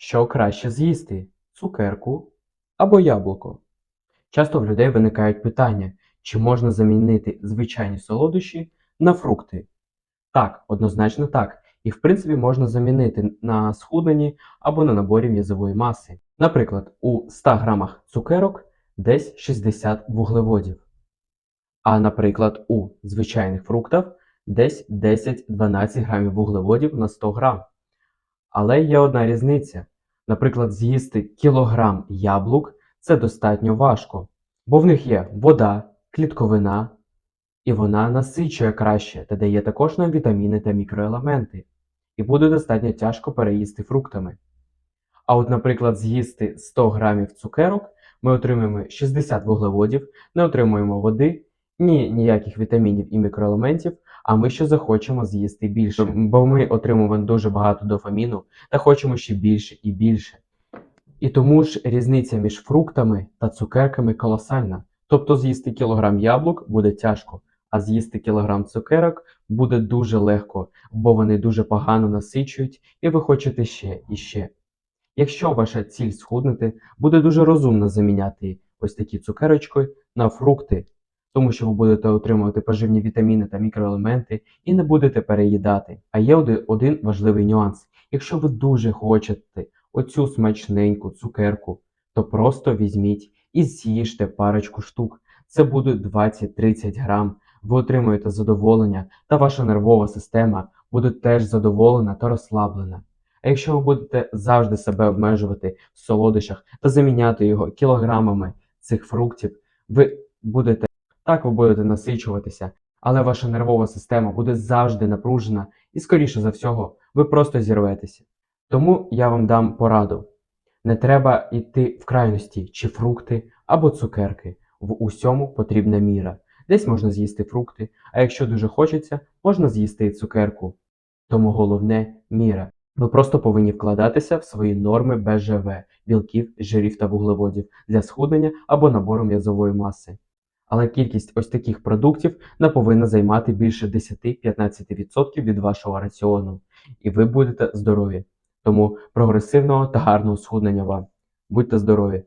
Що краще з'їсти цукерку або яблуко? Часто в людей виникають питання, чи можна замінити звичайні солодощі на фрукти? Так, однозначно так. І в принципі можна замінити на схудненні або на наборі м'язової маси. Наприклад, у 100 грамах цукерок десь 60 вуглеводів. А наприклад, у звичайних фруктах десь 10-12 грамів вуглеводів на 100 грам. Але є одна різниця. Наприклад, з'їсти кілограм яблук це достатньо важко, бо в них є вода, клітковина, і вона насичує краще та дає також нам вітаміни та мікроелементи, і буде достатньо тяжко переїсти фруктами. А от, наприклад, з'їсти 100 грамів цукерок, ми отримуємо 60 вуглеводів, не отримуємо води, ні ніяких вітамінів і мікроелементів, а ми ще захочемо з'їсти більше, бо ми отримуємо дуже багато дофаміну та хочемо ще більше і більше. І тому ж різниця між фруктами та цукерками колосальна. Тобто з'їсти кілограм яблук буде тяжко, а з'їсти кілограм цукерок буде дуже легко, бо вони дуже погано насичують, і ви хочете ще і ще. Якщо ваша ціль схуднути, буде дуже розумно заміняти ось такі цукерочки на фрукти, тому що ви будете отримувати поживні вітаміни та мікроелементи і не будете переїдати. А є один важливий нюанс. Якщо ви дуже хочете оцю смачненьку цукерку, то просто візьміть і з'їжте парочку штук. Це буде 20-30 грам. Ви отримуєте задоволення, та ваша нервова система буде теж задоволена та розслаблена. А якщо ви будете завжди себе обмежувати в солодощах та заміняти його кілограмами цих фруктів, ви будете так ви будете насичуватися, але ваша нервова система буде завжди напружена і, скоріше за всього, ви просто зірветеся. Тому я вам дам пораду. Не треба йти в крайності чи фрукти або цукерки. В усьому потрібна міра. Десь можна з'їсти фрукти, а якщо дуже хочеться, можна з'їсти і цукерку. Тому головне міра. Ви просто повинні вкладатися в свої норми БЖВ, білків, жирів та вуглеводів для схуднення або набору м'язової маси. Але кількість ось таких продуктів не повинна займати більше 10-15% від вашого раціону, і ви будете здорові. Тому прогресивного та гарного схуднення вам. Будьте здорові!